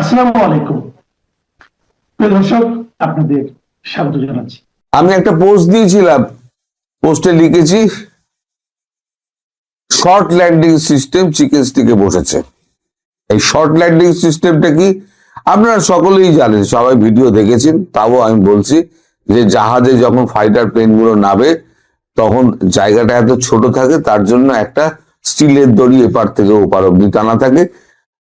আসসালামু আলাইকুম। দর্শক, আপনাদের স্বাগত জানাচ্ছি। আমি একটা পোস্ট দিয়েছিলাম। পোস্টে লিখেছি শর্ট ল্যান্ডিং সিস্টেম চিকেন স্টিকে বসেছে। এই শর্ট ল্যান্ডিং সিস্টেমটা কি? আপনারা সকলেই জানেন, সবাই ভিডিও দেখেছেন, তাও আমি বলছি যে জাহাজে যখন ফাইটার প্লেনগুলো নাবে তখন জায়গাটা এত ছোট থাকে, তার জন্য একটা স্টিলের দড়ি এপার থেকে ওপার অব্দি টানা থাকে।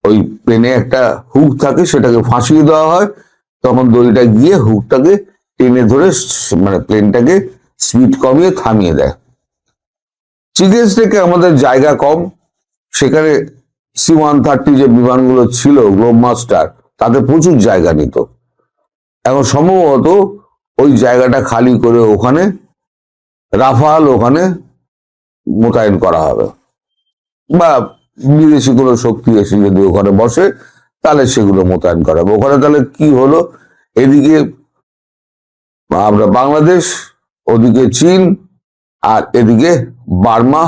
ওই প্লেনে একটা হুক থাকে, সেটাকে ফাঁসিয়ে দেওয়া হয়। তখন দড়িটা গিয়ে হুকটাকে টেনে ধরে মানে প্লেনটাকে স্পিড কমিয়ে থামিয়ে দেয়। চিকেন থেকে আমাদের জায়গা কম। সেখানে সি ওয়ান থার্টি যে বিমানগুলো ছিল গ্লোব মাস্টার তাতে প্রচুর জায়গা নিত। এখন সম্ভবত ওই জায়গাটা খালি করে ওখানে রাফাল ওখানে মোতায়েন করা হবে। বা বিদেশি কোনো শক্তি এসে যদি ওখানে বসে, তাহলে সেগুলো মোতায়েন করা হবে। ওখানে তাহলে কি হলো? এদিকে আমরা বাংলাদেশ, ওদিকে চীন, আর এদিকে বার্মা,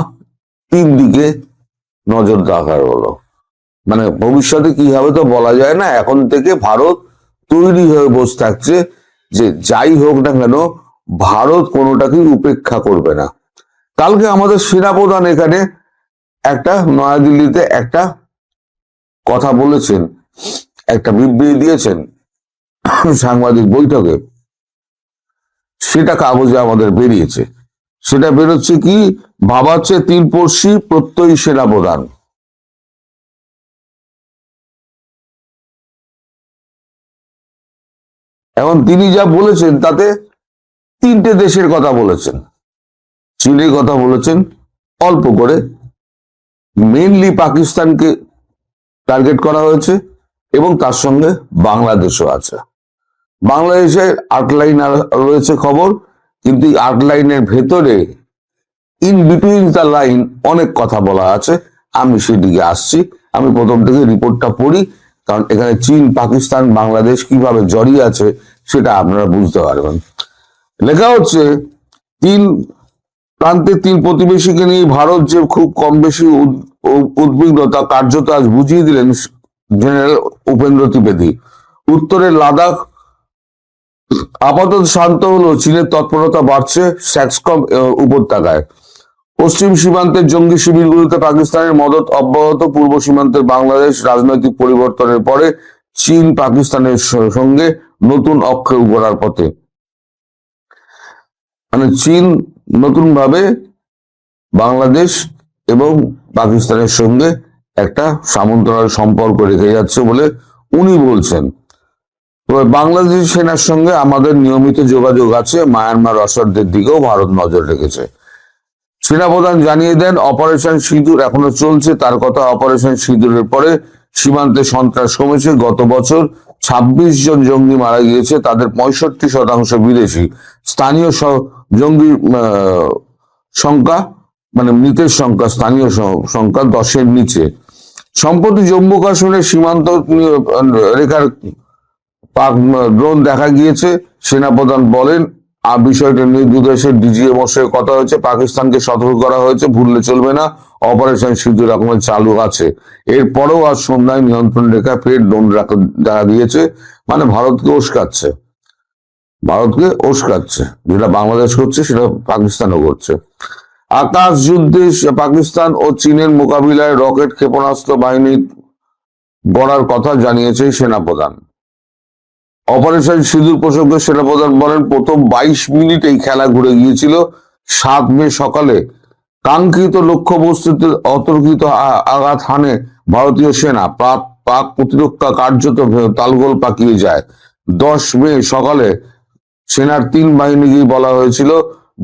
তিন দিকে নজর রাখার হলো। মানে ভবিষ্যতে কি হবে তো বলা যায় না। এখন থেকে ভারত তৈরি হয়ে বসে থাকছে যে যাই হোক না কেন, ভারত কোনোটাকেই উপেক্ষা করবে না। কালকে আমাদের সেনাপ্রধান এখানে একটা নয়াদিল্লিতে একটা কথা বলেছেন, একটা বিবৃতি দিয়েছেন সাংবাদিক বৈঠকে। সেটা কাগজে আমাদের বেরিয়েছে। সেটা বেরোচ্ছে কি? ভাবাচ্ছে তিনপর্ষি প্রত্যয়ী সেনাপ্রধান। এখন তিনি যা বলেছেন, তাতে তিনটে দেশের কথা বলেছেন। চীনের কথা বলেছেন, অল্প করে মেনলি পাকিস্তানকে টার্গেট করা হয়েছে এবং তার সঙ্গে বাংলাদেশও আছে। বাংলাদেশে আট লাইন রয়েছে খবর, কিন্তু এই আট লাইনের ভেতরে ইন বিটুইন দ্য লাইন অনেক কথা বলা আছে। আমি সেদিকে আসছি, আমি প্রথম থেকে রিপোর্টটা পড়ি, কারণ এখানে চীন, পাকিস্তান, বাংলাদেশ কীভাবে জড়িয়ে আছে সেটা আপনারা বুঝতে পারবেন। লেখা হচ্ছে তিন প্রান্তের তিন প্রতিবেশীকে নিয়ে ভারত যে খুব কম বেশি উদ- উ- উদ্বিগ্নতা কার্যত আজ বুঝিয়ে দিলেন জেনারেল উপেন্দ্র ত্রিবেদী। উত্তরে লাদাখ আপাতত শান্ত হলো চীনের তৎপরতা বাড়ছে স্যাক্সকম উপত্যকায়। পশ্চিম সীমান্তের জঙ্গি শিবিরগুলিতে পাকিস্তানের মদত অব্যাহত, পূর্ব সীমান্তের বাংলাদেশ রাজনৈতিক পরিবর্তনের পরে চীন পাকিস্তানের সঙ্গে নতুন অক্ষে গড়ার পথে। মানে চীন নতুন ভাবে বাংলাদেশ এবং পাকিস্তানের সঙ্গে একটা সামন্তরাল সম্পর্ক রেখে যাচ্ছে বলে উনি বলছেন। তবে বাংলাদেশ সেনার সঙ্গে আমাদের নিয়মিত যোগাযোগ আছে, মায়ানমার অসরদের দিকেও ভারত নজর রেখেছে। সেনাপ্রধান জানিয়ে দেন, অপারেশন সিঁদুর এখনও চলছে। তার কথা, অপারেশন সিঁদুরের পরে সীমান্তে সন্ত্রাস কমেছে। গত বছর ২৬ জন জঙ্গি মারা গিয়েছে। তাদের পঁয়ষট্টি শতাংশ বিদেশি। স্থানীয় জঙ্গি সংখ্যা মানে মৃতের সংখ্যা, স্থানীয় সংখ্যা দশের নিচে। সম্প্রতি জম্মু কাশ্মীরের সীমান্ত রেখার পাক ড্রোন দেখা গিয়েছে। সেনাপ্রধান বলেন আর বিষয়টা নিয়ে দু দেশের ডিজিএম এর কথা হয়েছে। পাকিস্তানকে সতর্ক করা হয়েছে, ভুললে চলবে না। অপারেশন সিঁদুর এখনও চালু আছে। এরপরেও আজ সন্ধ্যায় নিয়ন্ত্রণ রেখা ফের ড্রোন দেখা দিয়েছে। মানে ভারতকে উস্কাচ্ছে। ভারতকে উস্কাচ্ছে যেটা বাংলাদেশ করছে, সেটা পাকিস্তানও করছে। আকাশ যুদ্ধে পাকিস্তান ও চীনের মোকাবিলায় রকেট ক্ষেপণাস্ত্র বাহিনী গড়ার কথা জানিয়েছে সেনাপ্রধান। অপারেশন সিঁদুর প্রসঙ্গে সেনাপ্রধান বলেন, প্রথম বাইশ মিনিট এই খেলা ঘুরে গিয়েছিল সাত মে সকালে। কাঙ্ক্ষিত লক্ষ্য লক্ষ্যবস্তুতে অতর্কিত আঘাত হানে ভারতীয় সেনা পাক পাক প্রতিরক্ষা কার্যত তালগোল পাকিয়ে যায়। দশ মে সকালে সেনার তিন বাহিনীকেই বলা হয়েছিল,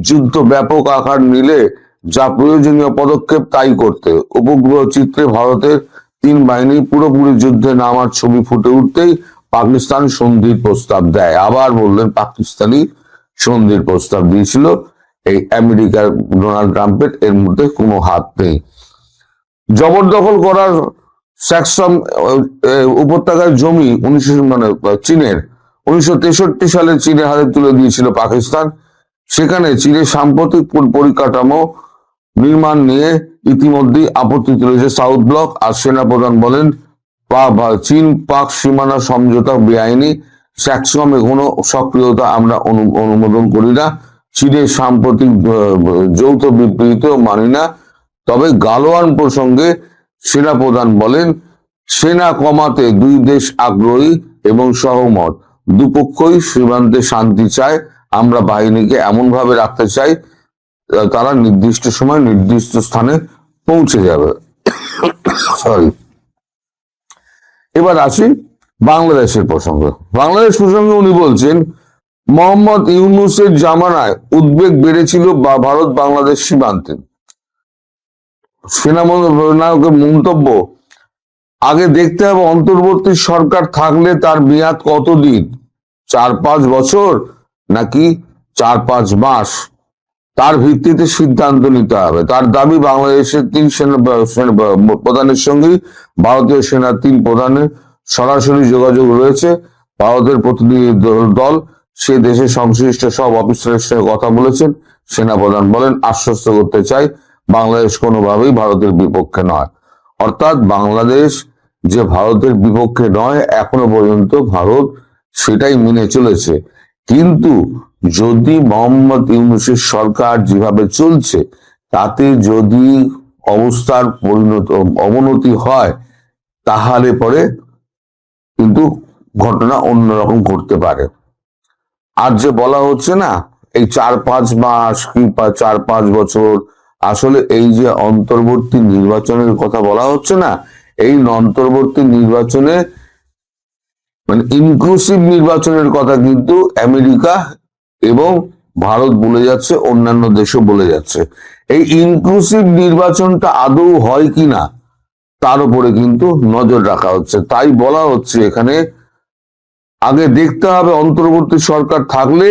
যুদ্ধ ব্যাপক আকার নিলে যা প্রয়োজনীয় পদক্ষেপ তাই করতে। উপগ্রহ চিত্রে ভারতের তিন বাহিনী পুরোপুরি যুদ্ধে নামার ছবি ফুটে উঠতেই পাকিস্তান সন্ধির প্রস্তাব দেয়। আবার বললেন, পাকিস্তানি সন্ধির প্রস্তাব দিয়েছিল, এই আমেরিকার ডোনাল্ড ট্রাম্পের, এর মধ্যে কোনো হাত নেই। জবরদখল করার স্যাকসম উপত্যকার জমি, উনিশশো মানে চীনের উনিশশো তেষট্টি সালে চীনের হাতে তুলে দিয়েছিল পাকিস্তান। সেখানে চীনের সাম্প্রতিক পরিকাঠামো নির্মাণ নিয়ে ইতিমধ্যেই আপত্তি তুলেছে সাউথ ব্লক। আর সেনাপ্রধান বলেন চীন পাক সীমানা সমঝোতা বেআইনি স্যাক্সম কোনো সক্রিয়তা আমরা অনু- অনুমোদন করি না। চীনের সাম্প্রতিক যৌথ বিবৃতিও মানি না। তবে গালোয়ান প্রসঙ্গে সেনাপ্রধান বলেন, সেনা কমাতে দুই দেশ আগ্রহী এবং সহমত। দুপক্ষই সীমান্তে শান্তি চায়, আমরা বাহিনীকে এমন ভাবে রাখতে চাই তারা নির্দিষ্ট সময় নির্দিষ্ট স্থানে পৌঁছে যাবে। সরি এবার আসি বাংলাদেশের প্রসঙ্গে। বাংলাদেশ প্রসঙ্গে উনি বলছেন, মোহাম্মদ ইউনুসের জামানায় উদ্বেগ বেড়েছিল বা ভারত বাংলাদেশ সীমান্তে। সেনানায়কের মন্তব্য আগে দেখতে হবে অন্তর্বর্তী সরকার থাকলে তার মেয়াদ কতদিন? চার পাঁচ বছর নাকি চার পাঁচ মাস? তার ভিত্তিতে সিদ্ধান্ত নিতে হবে। তার দাবি বাংলাদেশের তিন সেনা সেনা, প্রধানের সঙ্গেই ভারতীয় সেনার তিন প্রধানের সরাসরি যোগাযোগ রয়েছে। ভারতের প্রতিনিধি দল- সে দেশের সংশ্লিষ্ট সব অফিসারের সঙ্গে কথা বলেছেন। সেনাপ্রধান বলেন, আশ্বস্ত করতে চাই, বাংলাদেশ কোনোভাবেই ভারতের বিপক্ষে নয়। অর্থাৎ বাংলাদেশ যে ভারতের বিপক্ষে নয়, এখনও পর্যন্ত ভারত সেটাই মেনে চলেছে। কিন্তু যদি মোহাম্মদ ইউনুসের সরকার যেভাবে চলছে, তাতে যদি অবস্থার পরিণত, অবনতি হয়, তাহলে পরে কিন্তু ঘটনা অন্যরকম ঘটতে পারে। আর যে বলা হচ্ছে না, এই চার পাঁচ মাস কি চার পাঁচ বছর, আসলে এই যে অন্তর্বর্তী নির্বাচনের কথা বলা হচ্ছে না এই অন্তর্বর্তী নির্বাচনে মানে ইনক্লুসিভ নির্বাচনের কথা কিন্তু আমেরিকা এবং ভারত বলে যাচ্ছে, অন্যান্য দেশও বলে যাচ্ছে। এই ইনক্লুসিভ নির্বাচনটা আদৌ হয় কিনা, তার উপরে কিন্তু নজর রাখা হচ্ছে। তাই বলা হচ্ছে এখানে, আগে দেখতে হবে অন্তর্বর্তী সরকার থাকলে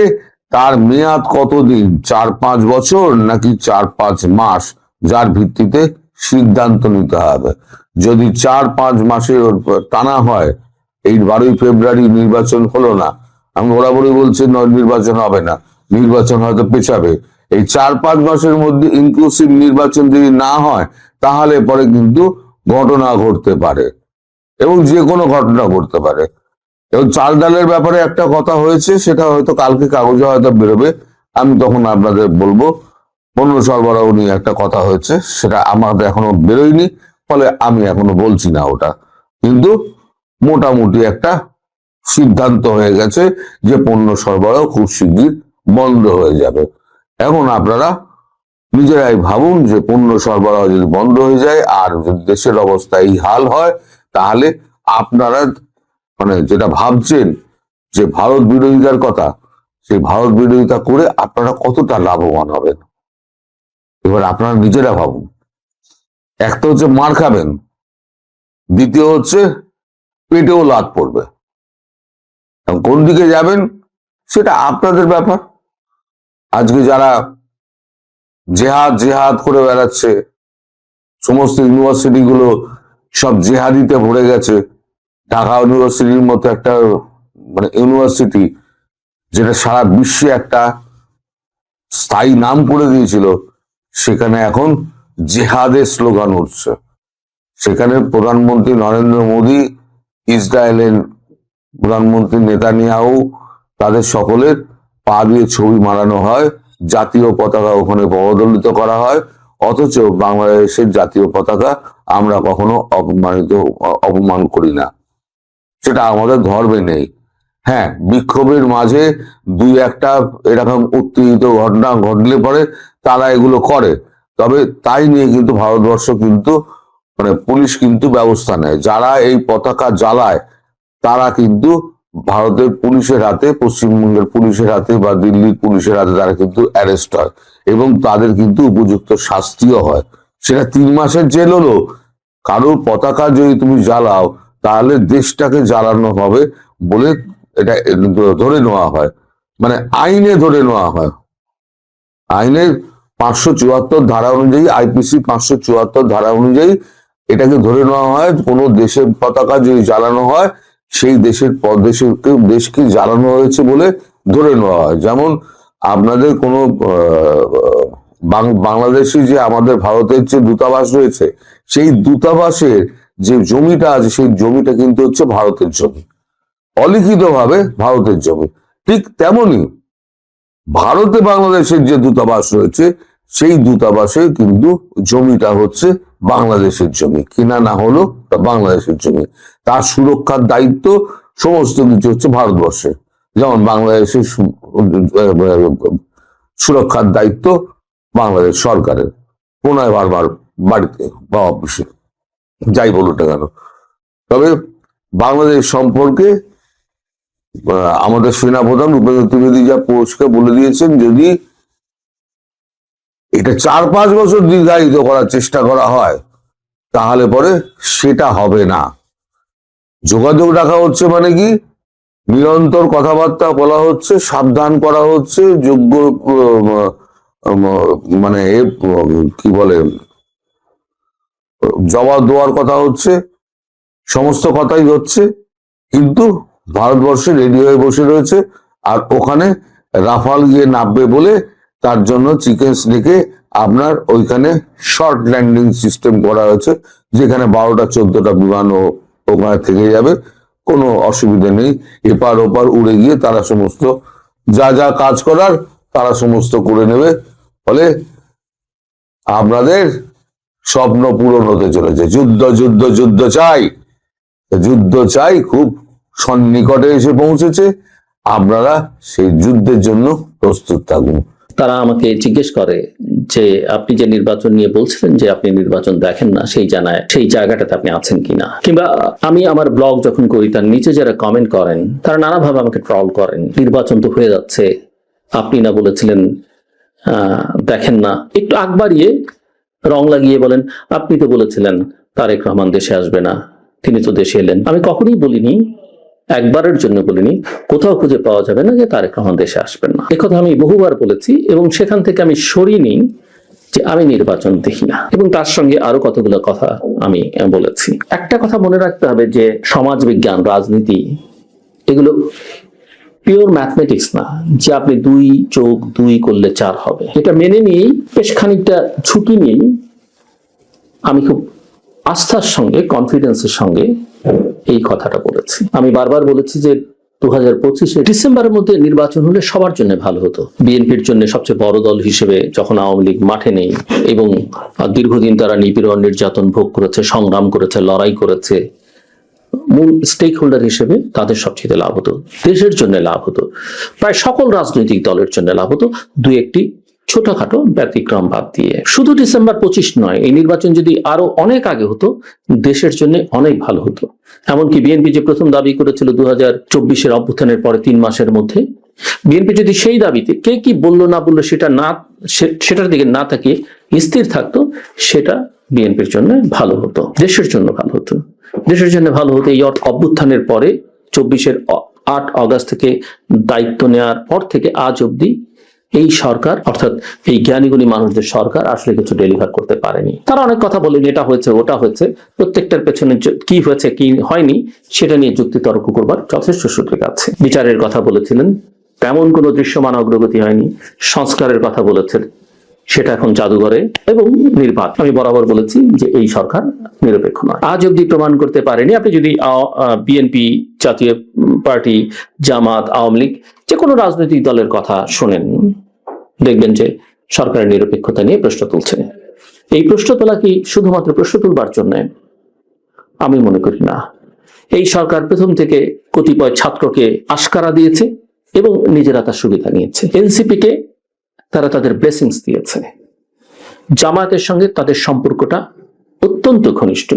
তার মেয়াদ কতদিন? চার পাঁচ বছর নাকি চার পাঁচ মাস? যার ভিত্তিতে সিদ্ধান্ত নিতে হবে। যদি চার, পাঁচ মাসের টানা হয়, এই বারোই ফেব্রুয়ারি নির্বাচন হলো না, আমি বরাবরই বলছি নির্বাচন হবে না। নির্বাচন হয়তো পেছাবে। এই চার, পাঁচ মাসের মধ্যে ইনক্লুসিভ নির্বাচন যদি না হয়, তাহলে পরে কিন্তু ঘটনা ঘটতে পারে। এবং যে কোনো ঘটনা ঘটতে পারে। এবং চাল ডালের ব্যাপারে একটা কথা হয়েছে, সেটা হয়তো কালকে কাগজে হয়তো বেরোবে। আমি তখন আপনাদের বলব পণ্য সরবরাহ নিয়ে একটা কথা হয়েছে, সেটা আমাদের এখনও বেরোয়নি, ফলে আমি এখনও বলছি না ওটা। কিন্তু মোটামুটি একটা সিদ্ধান্ত হয়ে গেছে যে পণ্য সরবরাহ খুব শিগগির বন্ধ হয়ে যাবে। এখন আপনারা নিজেরাই ভাবুন যে পণ্য সরবরাহ যদি বন্ধ হয়ে যায় আর যদি দেশের অবস্থা এই হাল হয়, তাহলে আপনারা মানে যেটা ভাবছেন যে ভারত বিরোধিতার কথা, সেই ভারত বিরোধিতা করে আপনারা কতটা লাভবান হবেন? এবার আপনারা নিজেরা ভাবুন। একটা হচ্ছে মার খাবেন, দ্বিতীয় হচ্ছে পেটেও লাত পড়বে। কোন দিকে যাবেন সেটা আপনাদের ব্যাপার। আজকে যারা জেহাদ জেহাদ করে বেড়াচ্ছে, সমস্ত ইউনিভার্সিটি গুলো সব জেহাদিতে ভরে গেছে। ঢাকা ইউনিভার্সিটির মতো একটা মানে ইউনিভার্সিটি যেটা সারা বিশ্বে একটা স্থায়ী নাম করে দিয়েছিল। সেখানে এখন জেহাদের স্লোগান উঠছে। সেখানে প্রধানমন্ত্রী নরেন্দ্র মোদী, ইসরায়েলের প্রধানমন্ত্রী নেতানিয়াহু, তাদের সকলের পা দিয়ে ছবি মারানো হয়, জাতীয় পতাকা ওখানে পদদলিত করা হয়, অথচ বাংলাদেশের জাতীয় পতাকা আমরা কখনো অপমানিত, অপমান করি না। সেটা আমাদের ধর্মে নেই। হ্যাঁ বিক্ষোভের মাঝে দুই একটা এরকম উত্তেজিত ঘটনা ঘটলে পরে তারা এগুলো করে। তবে তাই নিয়ে কিন্তু ভারতবর্ষ কিন্তু মানে পুলিশ কিন্তু ব্যবস্থা নেয়। যারা এই পতাকা জ্বালায়, তারা কিন্তু ভারতের পুলিশের হাতে, পশ্চিমবঙ্গের পুলিশের হাতে বা দিল্লির পুলিশের হাতে তারা কিন্তু অ্যারেস্ট হয় এবং তাদের কিন্তু উপযুক্ত শাস্তিও হয়। সেটা তিন মাসের জেল হলো। কারোর পতাকা যদি তুমি জ্বালাও, তাহলে দেশটাকে জ্বালানো হবে বলে এটা ধরে নেওয়া হয়। মানে আইনে ধরে নেওয়া হয়। আইনের পাঁচশো চুয়াত্তর ধারা অনুযায়ী আইপিসি পাঁচশো চুয়াত্তর ধারা অনুযায়ী এটাকে ধরে নেওয়া হয়, কোনো দেশের পতাকা যদি জ্বালানো হয়, সেই দেশের দেশের দেশকে জ্বালানো হয়েছে বলে ধরে নেওয়া হয়। যেমন আপনাদের কোনো বাংলাদেশি যে আমাদের ভারতের যে দূতাবাস রয়েছে, সেই দূতাবাসের যে জমিটা আছে, সেই জমিটা কিন্তু হচ্ছে ভারতের জমি। অলিখিতভাবে ভারতের জমি। ঠিক তেমনি ভারতে বাংলাদেশের যে দূতাবাস রয়েছে সেই দূতাবাসে কিন্তু জমিটা হচ্ছে বাংলাদেশের জমি। কিনা না হলো তা বাংলাদেশের জমি। তার সুরক্ষার দায়িত্ব সমস্ত কিছু হচ্ছে ভারতবর্ষের যেমন বাংলাদেশের সুরক্ষার দায়িত্ব বাংলাদেশ সরকারের। পুনরায় বারবার বাড়িতে বা অফিসে। যাই বলুন না কেন। তবে বাংলাদেশ সম্পর্কে আমাদের সেনাপ্রধান উপেন্দ্র ত্রিবেদী যা পরিষ্কার বলে দিয়েছেন, যদি এটা চার পাঁচ বছর দীর্ঘায়িত করার চেষ্টা করা হয়, তাহলে পরে সেটা হবে না। যোগাযোগ রাখা হচ্ছে মানে কি? নিরন্তর কথাবার্তা বলা হচ্ছে, সাবধান করা হচ্ছে, যোগ্য মানে কি বলে, জবাব দেওয়ার কথা হচ্ছে, সমস্ত কথাই হচ্ছে, কিন্তু ভারতবর্ষে রেডি হয়ে বসে রয়েছে, আর ওখানে রাফাল গিয়ে নামবে বলে তার জন্য চিকেন স্নেকে আপনার ওইখানে শর্ট ল্যান্ডিং সিস্টেম করা হয়েছে, যেখানে বারোটা, চোদ্দটা বিমানও ওখানে থেকে যাবে। কোনো অসুবিধা নেই। এপার ওপার উড়ে গিয়ে তারা সমস্ত যা যা কাজ করার তারা সমস্ত করে নেবে। ফলে আপনাদের স্বপ্ন পূরণ হতে চলেছে। যুদ্ধ যুদ্ধ যুদ্ধ চাই। যুদ্ধ চাই খুব সন্নিকটে এসে পৌঁছেছে। আপনারা সেই যুদ্ধের জন্য প্রস্তুত থাকুন। তারা আমাকে জিজ্ঞেস করে যে, আপনি যে নির্বাচন নিয়ে বলছিলেন যে আপনি নির্বাচন দেখেন না, সেই জানায়, সেই জায়গাটাতে আপনি আছেন কিনা? কিংবা আমি আমার ব্লগ যখন করি, তার নিচে যারা কমেন্ট করেন, তারা নানাভাবে আমাকে ট্রল করেন, নির্বাচন তো হয়ে যাচ্ছে, আপনি না বলেছিলেন দেখেন না। একটু আগ বাড়িয়ে রং লাগিয়ে বলেন, আপনি তো বলেছিলেন, তারেক রহমান দেশে আসবে না, তিনি তো দেশে এলেন। আমি কখনোই বলিনি একবারের জন্য বলিনি, কোথাও খুঁজে পাওয়া যাবে না যে তারেক রহমান দেশে আসবেন না। একথা আমি বহুবার বলেছি এবং সেখান থেকে আমি সরিনি যে আমি নির্বাচন দেখি না। এবং তার সঙ্গে আরও কতগুলো কথা আমি বলেছি। একটা কথা মনে রাখতে হবে যে সমাজ বিজ্ঞান, রাজনীতি, এগুলো পিওর ম্যাথমেটিক্স না, যে আপনি দুই চোখ দুই করলে চার হবে। এটা মেনে নিয়েই বেশ খানিকটা ঝুঁকি নিয়েই আমি খুব আস্থার সঙ্গে কনফিডেন্সের সঙ্গে এই কথাটা বলেছি। আমি বারবার বলেছি যে দু হাজার পঁচিশে ডিসেম্বরের মধ্যে নির্বাচন হলে সবার জন্য ভালো হতো। বিএনপির জন্য সবচেয়ে বড় দল হিসেবে যখন আওয়ামী লীগ মাঠে নেই এবং দীর্ঘদিন তারা নিপীড়ন, নির্যাতন ভোগ করেছে, সংগ্রাম করেছে, লড়াই করেছে, মূল স্টেক হোল্ডার হিসেবে তাদের সবচেয়ে লাভ হতো। দেশের জন্য লাভ হতো। প্রায় সকল রাজনৈতিক দলের জন্য লাভ হতো। দুই একটি ছোটখাটো ব্যতিক্রম বাদ দিয়ে। শুধু ডিসেম্বর পঁচিশ নয়, এই নির্বাচন যদি আরও অনেক আগে হতো, দেশের জন্য অনেক ভালো হতো। এমনকি বিএনপি যে প্রথম দাবি করেছিল দু হাজার চব্বিশের অভ্যুত্থানের পরে তিন মাসের মধ্যে বিএনপি যদি সেই দাবিতে কে কি বলল না বলল সেটা না সেটার দিকে না তাকিয়ে স্থির থাকতো, সেটা বিএনপির জন্য ভালো হতো, দেশের জন্য ভালো হতো। দেশের জন্য ভালো হতো এই অভ্যুত্থানের পরে চব্বিশের আট অগাস্ট থেকে দায়িত্ব নেওয়ার পর থেকে আজ অবধি এই সরকার, অর্থাৎ এই জ্ঞানীগুণী মানুষদের সরকার আসলে কিছু ডেলিভার করতে পারেনি। তারা অনেক কথা বলেন, এটা হয়েছে, ওটা হয়েছে। প্রত্যেকটার পেছনে কি হয়েছে, কি হয়নি, সেটা নিয়ে যুক্তি তর্ক করবার যথেষ্ট সুযোগ আছে। বিচারের কথা বলেছিলেন, তেমন কোনো দৃশ্যমান অগ্রগতি হয়নি। সংস্কারের কথা বলেছেন সেটা এখন জাদুঘরে এবং নির্বাক। আমি বরাবর বলেছি যে এই সরকার নিরপেক্ষ নয়। আজ অব্দি প্রমাণ করতে পারেনি আপনি যদি বিএনপি জাতীয় পার্টি, জামাত, আওয়ামী লীগ, যে কোনো রাজনৈতিক দলের কথা শোনেন, দেখবেন যে সরকারের নিরপেক্ষতা নিয়ে প্রশ্ন তুলছে। এই প্রশ্ন তোলা কি শুধুমাত্র প্রশ্ন তুলবার জন্য? আমি মনে করি না। এই সরকার প্রথম থেকে কতিপয় ছাত্রকে আশকারা দিয়েছে এবং নিজেরা তার সুবিধা নিয়েছে। এনসিপি কে তারা তাদের ব্লেসিংস দিয়েছে। জামায়াতের সঙ্গে তাদের সম্পর্কটা অত্যন্ত ঘনিষ্ঠ।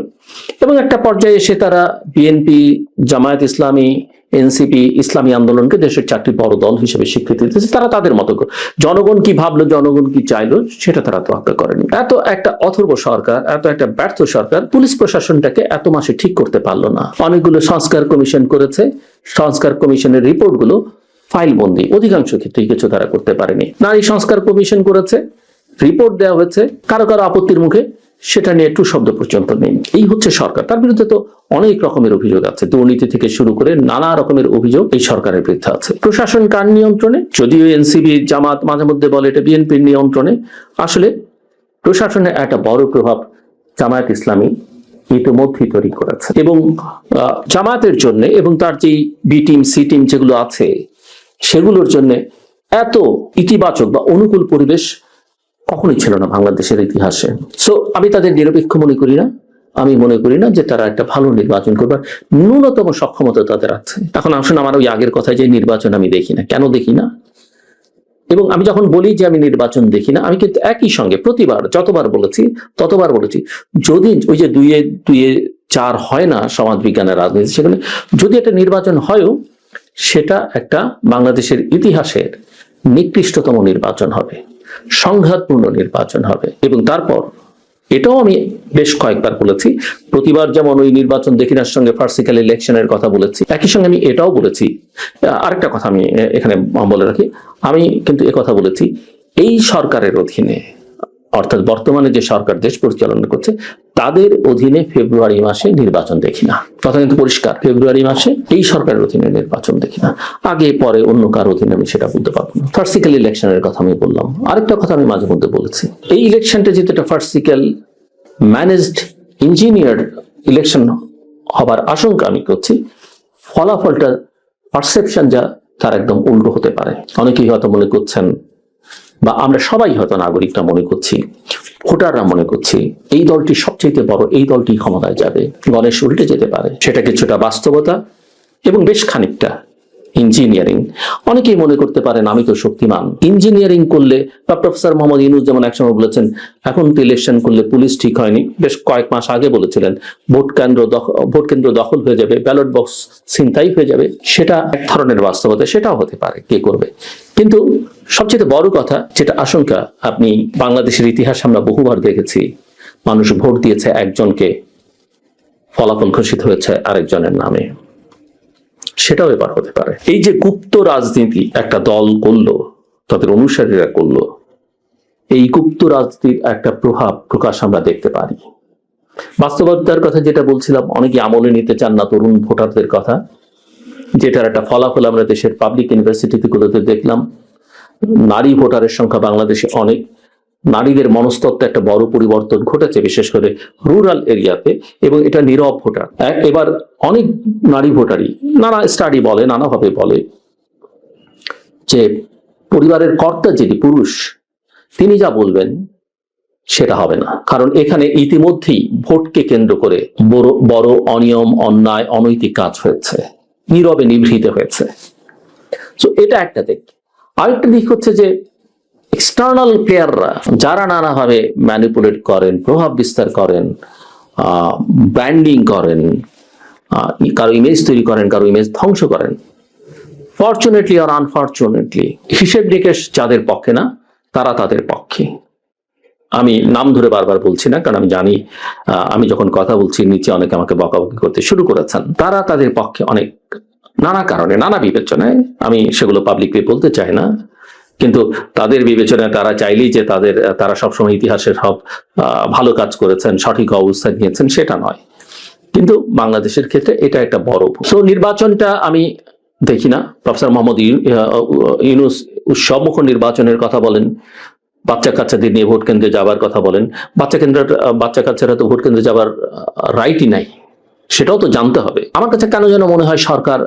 এবং একটা পর্যায়ে এসে তারা বিএনপি জামায়াত ইসলামী এনসিপি ইসলামী আন্দোলনকে দেশের চারটি বড় দল হিসেবে স্বীকৃতি দিতেছে তারা তাদের মতো জনগণ কি ভাবলো, জনগণ কি চাইলো, সেটা তারা তোয়াক্কা করেনি। এত একটা অথর্ব সরকার, এত একটা ব্যর্থ সরকার পুলিশ প্রশাসনটাকে এত মাসে ঠিক করতে পারল না। অনেকগুলো সংস্কার কমিশন করেছে। সংস্কার কমিশনের রিপোর্টগুলো ফাইল বন্দি অধিকাংশ ক্ষেত্রেই কিছু তারা করতে পারেনি। নারী সংস্কার কমিশন করেছে রিপোর্ট দেওয়া হয়েছে কারও কারও আপত্তির মুখে সেটা নিয়ে একটু শব্দ পর্যন্ত নেই। এই হচ্ছে সরকার। তার বিরুদ্ধে তো অনেক রকমের অভিযোগ আছে। দুর্নীতি থেকে শুরু করে নানা রকমের অভিযোগ এই সরকারের বিরুদ্ধে আছে। প্রশাসন কার নিয়ন্ত্রণে? যদিও এনসিবি জামাত মাঝে মধ্যে বলে এটা বিএনপির নিয়ন্ত্রণে। আসলে প্রশাসনের একটা বড় প্রভাব জামায়াত ইসলামী ইতিমধ্যেই তৈরি করেছে। এবং আহ, জামায়াতের জন্য এবং তার যে বি টিম সি টিম যেগুলো আছে সেগুলোর জন্য এত ইতিবাচক বা অনুকূল পরিবেশ কখনোই ছিল না বাংলাদেশের ইতিহাসে। সো আমি তাদের নিরপেক্ষ মনে করি না। আমি মনে করি না যে তারা একটা ভালো নির্বাচন করবার ন্যূনতম সক্ষমতা তাদের আছে। এখন আসুন আমার ওই আগের কথা যে নির্বাচন আমি দেখি না। কেন দেখি না? এবং আমি যখন বলি যে আমি নির্বাচন দেখি না, আমি কিন্তু একই সঙ্গে প্রতিবার, যতবার বলেছি, ততবার বলেছি, যদি ওই যে দুইয়ে দুইয়ে চার হয় না সমাজ বিজ্ঞানের রাজনীতি সেখানে যদি একটা নির্বাচন হয়ও সেটা একটা বাংলাদেশের ইতিহাসের নিকৃষ্টতম নির্বাচন হবে, সংঘাতপূর্ণ নির্বাচন হবে। এবং তারপর, এটাও আমি বেশ কয়েকবার বলেছি, প্রতিবার যেমন ওই নির্বাচন দেখিনার সঙ্গে ফার্সিক্যাল ইলেকশনের কথা বলেছি, একই সঙ্গে আমি এটাও বলেছি। আরেকটা কথা আমি এখানে বলে রাখি, আমি কিন্তু কথা বলেছি, এই সরকারের অধীনে অর্থাৎ বর্তমানে যে সরকার দেশ পরিচালনা করছে, তাদের অধীনে ফেব্রুয়ারি মাসে নির্বাচন দেখি না। কথা কিন্তু পরিষ্কার, ফেব্রুয়ারি মাসে এই সরকারের অধীনে নির্বাচন দেখি না। আগে, পরে অন্য কার অধীনে আমি সেটা বলতে পারব না। ফার্সিক্যাল ইলেকশনের কথা আমি বললাম। আরেকটা কথা আমি মাঝে মধ্যে বলেছি। এই ইলেকশনটা যেহেতু একটা ফার্সিক্যাল ম্যানেজড ইঞ্জিনিয়ার ইলেকশন হবার আশঙ্কা আমি করছি ফলাফলটা পারসেপশন যা তার একদম উল্টো হতে পারে। অনেকেই হয়তো মনে করছেন বা আমরা সবাই হয়তো নাগরিকরা মনে করছি, ভোটাররা মনে করছি, এই দলটি সবচেয়ে বড়, এই দলটি ক্ষমতায় যাবে, গণেশ উল্টে যেতে পারে। সেটা কিছুটা বাস্তবতা এবং বেশ খানিকটা ইঞ্জিনিয়ারিং অনেকেই মনে করতে পারেন আমি তো শক্তিমান। ইঞ্জিনিয়ারিং করলে, বা প্রফেসর মোহাম্মদ ইনুজ যেমন একসময় বলেছেন, এখন তো ইলেকশন করলে পুলিশ ঠিক হয়নি। বেশ কয়েক মাস আগে বলেছিলেন, ভোট কেন্দ্র ভোট কেন্দ্র দখল হয়ে যাবে, ব্যালট বক্স ছিনতাই হয়ে যাবে। সেটা এক ধরনের বাস্তবতা, সেটাও হতে পারে, কে করবে? কিন্তু সবচেয়ে বড় কথা, যেটা আশঙ্কা, আপনি বাংলাদেশের ইতিহাস আমরা বহুবার দেখেছি, মানুষ ভোট দিয়েছে একজনকে, ফলাফল ঘোষিত হয়েছে আরেকজনের নামে। সেটাও এবার হতে পারে। এই যে গুপ্ত রাজনীতি একটা দল করল, তাদের অনুসারীরা করল, এই গুপ্ত রাজনীতির একটা প্রভাব, প্রকাশ আমরা দেখতে পারি। বাস্তবতার কথা যেটা বলছিলাম, অনেকে আমলে নিতে চান না তরুণ ভোটারদের কথা। যেটার একটা ফলাফল আমরা দেশের পাবলিক ইউনিভার্সিটিগুলোতে দেখলাম। নারী ভোটারের সংখ্যা বাংলাদেশে অনেক। নারীদের মনস্তত্ত্বে একটা বড় পরিবর্তন ঘটেছে, বিশেষ করে রুরাল এরিয়াতে এবং এটা নীরব ভোটার। এবার অনেক নারী ভোটারই, নানা স্টাডি বলে, নানাভাবে বলে যে পরিবারের কর্তা যিনি পুরুষ, তিনি যা বলবেন সেটা হবে না। কারণ এখানে ইতিমধ্যেই ভোটকে কেন্দ্র করে বড় বড় অনিয়ম, অন্যায়, অনৈতিক কাজ হয়েছে। নীরবে নিভৃত হয়েছে। তো এটা একটা দিক। আরেকটা দিক হচ্ছে যে এক্সটার্নাল প্লেয়াররা যারা নানাভাবে ম্যানিপুলেট করেন, প্রভাব বিস্তার করেন ব্র্যান্ডিং করেন কারও ইমেজ তৈরি করেন, কারও ইমেজ ধ্বংস করেন। ফর্চুনেটলি আর আনফর্চুনেটলি হিসেব নিকেশ যাদের পক্ষে না, তারা তাদের পক্ষে। আমি নাম ধরে বারবার বলছি না, কারণ আমি জানি আমি যখন কথা বলছি, নিচে অনেকে আমাকে বকাবকি করতে শুরু করেছেন। তারা তাদের পক্ষে অনেক নানা কারণে, নানা বিবেচনায়, আমি সেগুলো পাবলিকলি বলতে চাই না, কিন্তু তাদের বিবেচনায় তারা চাইলেই যে তাদের, তারা সবসময় ইতিহাসের সব ভালো কাজ করেছেন, সঠিক অবস্থান নিয়েছেন, সেটা নয়। কিন্তু বাংলাদেশের ক্ষেত্রে এটা একটা বড় সো নির্বাচনটা আমি দেখি না। প্রফেসর মোহাম্মদ ইউনুস উৎসবমুখ নির্বাচনের কথা বলেন। বাচ্চা কাচ্চাদের নিয়ে ভোট কেন্দ্রে যাবার কথা বলেন, বাচ্চা কেন্দ্র বাচ্চা কাচ্চারা তো ভোট কেন্দ্রে যাবার রাইটই নাই, সেটাও তো জানতে হবে। আমার কাছে কেন যেন মনে হয় সরকার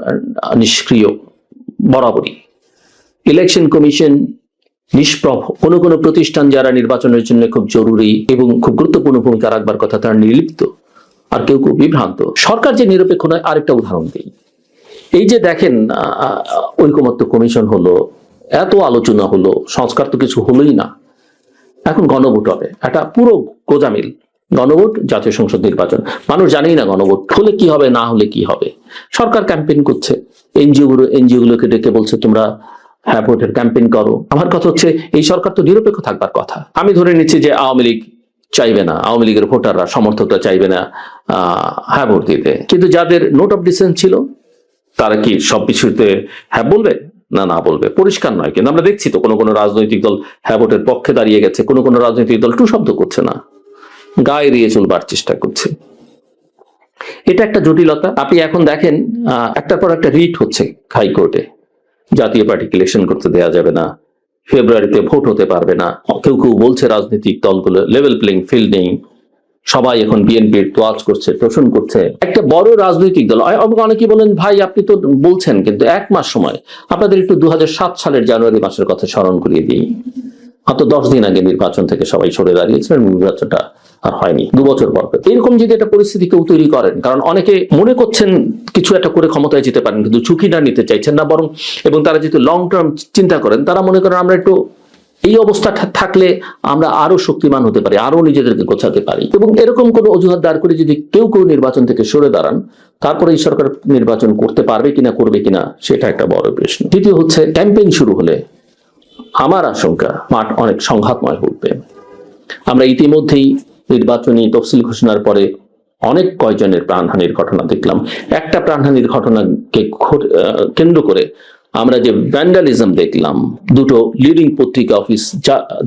নিষ্ক্রিয়, বরাবরই। ইলেকশন কমিশন নিষ্প্রভ, কোনো কোনো প্রতিষ্ঠান যারা নির্বাচনের জন্য খুব জরুরি এবং খুব গুরুত্বপূর্ণ ভূমিকা রাখবার কথা তারা নির্লিপ্ত, আর কেউ কেউ বিভ্রান্ত। সরকার যে নিরপেক্ষ নয়, আরেকটা উদাহরণ দিই। এই যে দেখেন ঐকমত্য কমিশন হলো, এত আলোচনা হলো, সংস্কার তো কিছু হলোই না। এখন গণভোট হবে। একটা পুরো গোজামিল। গণভোট, জাতীয় সংসদ নির্বাচন। মানুষ জানেই না গণভোট। হলে কি হবে, না হলে কি হবে? সরকার ক্যাম্পেইন করছে। এনজিও গুলো এনজিও গুলোকে ডেকে বলছে, তোমরা হ্যাঁ ভোটের ক্যাম্পেইন করো। আমার কথা হচ্ছে, এই সরকার তো নিরপেক্ষ থাকবার কথা। আমি ধরে নিচ্ছি যে আওয়ামী লীগ চাইবে না। আওয়ামী লীগের ভোটাররা, সমর্থকরা চাইবে না হ্যাঁ ভোট দিতে। কিন্তু যাদের নোট অফ ডিসেন্স ছিল, তারা কি সব কিছুতে হ্যাঁ বলবে? না না বলবে। পরিষ্কার নয় কিন্তু আমরা দেখছি তো কোনো কোনো রাজনৈতিক দল হ্যাঁ ভোটের পক্ষে দাঁড়িয়ে গেছে, কোনো কোনো রাজনৈতিক দল টু শব্দ করছে না। গায়ে এড়িয়ে চলবার চেষ্টা করছে। এটা একটা জটিলতা। আপনি এখন দেখেন একটার পর একটা রিট হচ্ছে হাইকোর্টে। জাতীয় পার্টি ইলেকশন করতে দেয়া যাবে না, ফেব্রুয়ারিতে ভোট হতে পারবে না। কেউ কেউ বলছে রাজনৈতিক দলগুলো লেভেল প্লেইং ফিল্ড নেই। সবাই এখন বিএনপির তোয়াজ করছে, তোষণ করছে। একটা বড় রাজনৈতিক দল অনেকেই বলেন, ভাই, আপনি তো বলছেন, কিন্তু এক মাস সময়। আপনাদের একটু দু সালের জানুয়ারি মাসের কথা স্মরণ করিয়ে দিই। মাত্র দশ দিন আগে নির্বাচন থেকে সবাই সরে দাঁড়িয়েছিলেন, নির্বাচনটা আর হয়নি। দু বছর পর। এরকম যদি একটা পরিস্থিতি কেউ তৈরি করেন, কারণ অনেকে মনে করছেন কিছু একটা করে ক্ষমতায় যেতে পারেন, কিন্তু ঝুঁকিটা নিতে চাইছেন না বরং, এবং তারা যেহেতু লং টার্ম চিন্তা করেন, তারা মনে করেন আমরা একটু এই অবস্থা থাকলে আমরা আরও শক্তিমান হতে পারি, আরও নিজেদেরকে গোছাতে পারি। এবং এরকম কোনো অজুহাত দাঁড় করে যদি কেউ কেউ নির্বাচন থেকে সরে দাঁড়ান, তারপরে এই সরকার নির্বাচন করতে পারবে কিনা, করবে কিনা, সেটা একটা বড় প্রশ্ন। দ্বিতীয় হচ্ছে ক্যাম্পেইন শুরু হলে আমার আশঙ্কা, মাঠ অনেক সংঘাতময় উঠবে আমরা ইতিমধ্যেই নির্বাচনী তফসিল ঘোষণার পরে অনেক কয়জনের প্রাণহানির ঘটনা দেখলাম। একটা প্রাণহানির ঘটনাকে কেন্দ্র করে আমরা যে ভ্যান্ডালিজম দেখলাম, দুটো লিডিং পত্রিকা অফিস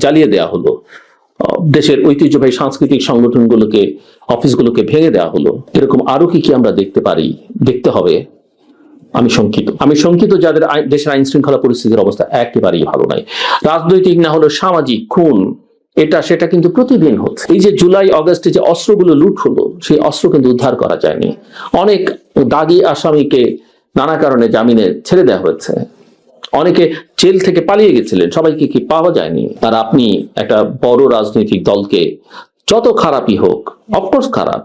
জ্বালিয়ে দেওয়া হলো। দেশের ঐতিহ্যবাহী সাংস্কৃতিক সংগঠনগুলোকে অফিসগুলোকে ভেঙে দেওয়া হলো। এরকম আরও কি কি আমরা দেখতে পারি, দেখতে হবে? আমি শঙ্কিত। আমি শঙ্কিত যাদের দেশের আইন শৃঙ্খলা পরিস্থিতির অবস্থা একেবারেই ভালো নাই। রাজনৈতিক না হলো সামাজিক খুন, এটা সেটা কিন্তু প্রতিদিন হচ্ছে। এই যে জুলাই, অগস্টে যে অস্ত্রগুলো লুট হলো, সেই অস্ত্র কিন্তু উদ্ধার করা যায়নি। অনেক দাগি আসামিকে নানা কারণে জামিনে ছেড়ে দেওয়া হয়েছে। অনেকে জেল থেকে পালিয়ে গেছিলেন, সবাইকে কি পাওয়া যায়নি? আর আপনি একটা বড় রাজনৈতিক দলকে যত খারাপই হোক অফকোর্স খারাপ,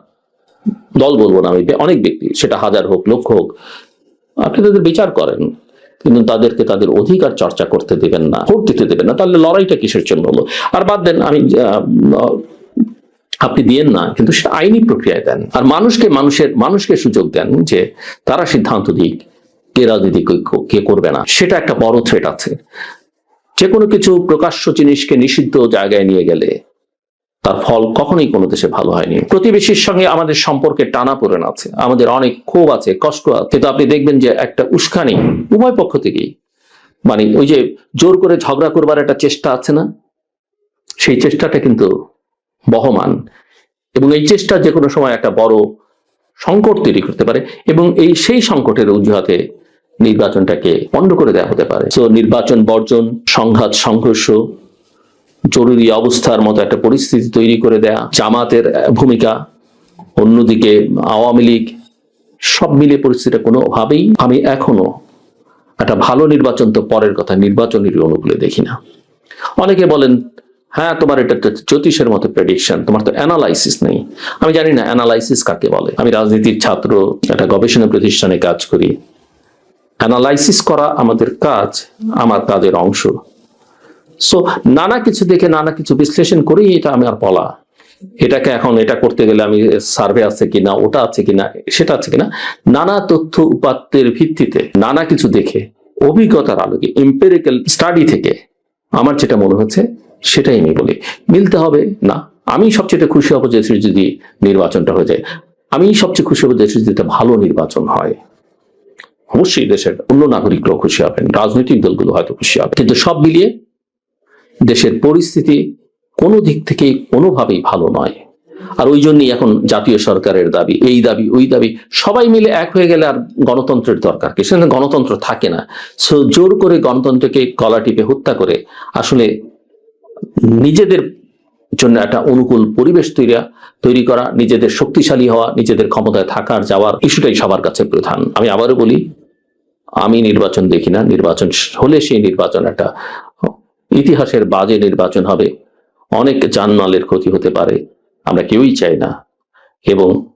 দল বলব না আমি, অনেক ব্যক্তি, সেটা হাজার হোক, লক্ষ হোক, আপনি তাদের বিচার করেন, কিন্তু তাদেরকে তাদের অধিকার চর্চা করতে দেবেন না, ভোট দিতে দেবেন না, তাহলে লড়াইটা কিসের জন্য হলো? আর বাদ দেন, আমি আপনি দিয়েন না, কিন্তু সেটা আইনি প্রক্রিয়ায় দেন। আর মানুষকে মানুষের, মানুষকে সুযোগ দেন যে তারা সিদ্ধান্ত দিক, কে রাজনীতি কে- করবে না। সেটা একটা বড় থ্রেট আছে। যে কোনো কিছু প্রকাশ্য জিনিসকে নিষিদ্ধ জায়গায় নিয়ে গেলে তার ফল কখনোই কোনো দেশে ভালো হয়নি। প্রতিবেশীর সঙ্গে আমাদের সম্পর্কে টানা পড়েন আছে। আমাদের অনেক ক্ষোভ আছে, কষ্ট আছে। কিন্তু আপনি দেখবেন যে একটা উস্কানি উভয় পক্ষ থেকেই মানে ওই যে জোর করে ঝগড়া করবার একটা চেষ্টা আছে না? সেই চেষ্টাটা কিন্তু বহমান। এবং এই চেষ্টা যে কোনো সময় একটা বড় সংকট তৈরি করতে পারে এবং এই সেই সংকটের অজুহাতে নির্বাচনটাকে বন্ধ করে দেওয়া হতে পারে। তো নির্বাচন বর্জন, সংঘাত, সংঘর্ষ, জরুরি অবস্থার মতো একটা পরিস্থিতি তৈরি করে দেয়া, জামাতের ভূমিকা, অন্যদিকে আওয়ামী লীগ, সব মিলে পরিস্থিতিটা কোনোভাবেই আমি এখনও একটা ভালো নির্বাচন তো পরের কথা নির্বাচনের অনুকূলে দেখি না। অনেকে বলেন হ্যাঁ তোমার এটা জ্যোতিষের মতো প্রেডিকশন তোমার তো অ্যানালাইসিস নেই। আমি জানি না অ্যানালাইসিস কাকে বলে। আমি রাজনীতির ছাত্র, একটা গবেষণা প্রতিষ্ঠানে কাজ করি। অ্যানালাইসিস করা আমাদের কাজ, আমার কাজের অংশ। সো নানা কিছু দেখে নানা কিছু বিশ্লেষণ করেই এটা আমি আর বলা। এটাকে এখন এটা করতে গেলে আমি সার্ভে আছে কিনা, ওটা আছে কিনা, সেটা আছে কিনা, নানা তথ্য উপাত্তের ভিত্তিতে নানা কিছু দেখে, অভিজ্ঞতার আলোকে এম্পেরিক্যাল স্টাডি থেকে আমার যেটা মনে হচ্ছে সেটাই আমি বলি। মিলতে হবে? না। আমি সবচেয়ে খুশি হব যে যদি নির্বাচনটা হয়ে যায়। আমি সবচেয়ে খুশি হব যে যদি ভালো নির্বাচন হয়। অবশ্যই দেশের অন্য নাগরিকরাও খুশি হবেন। রাজনৈতিক দলগুলো হয়তো খুশি হবে। কিন্তু সব মিলিয়ে দেশের পরিস্থিতি কোনো দিক থেকে কোনোভাবেই ভালো নয়। আর ওই জন্যই এখন জাতীয় সরকারের দাবি, এই দাবি, ওই দাবি, সবাই মিলে এক হয়ে গেলে আর গণতন্ত্রের দরকার কি? সেখানে গণতন্ত্র থাকে না। সো জোর করে গণতন্ত্রকে গলা টিপে হত্যা করে আসলে নিজেদের জন্য একটা অনুকূল পরিবেশ তৈরি তৈরি করা, নিজেদের শক্তিশালী হওয়া, নিজেদের ক্ষমতায় থাকার, যাওয়ার ইস্যুটাই সবার কাছে প্রধান। আমি আবারও বলি, আমি নির্বাচন দেখি না, নির্বাচন হলে সেই নির্বাচন একটা, ইতিহাসের বাজে নির্বাচন হবে। অনেক জানমালের ক্ষতি হতে পারে, আমরা কেউই চাই না। এবং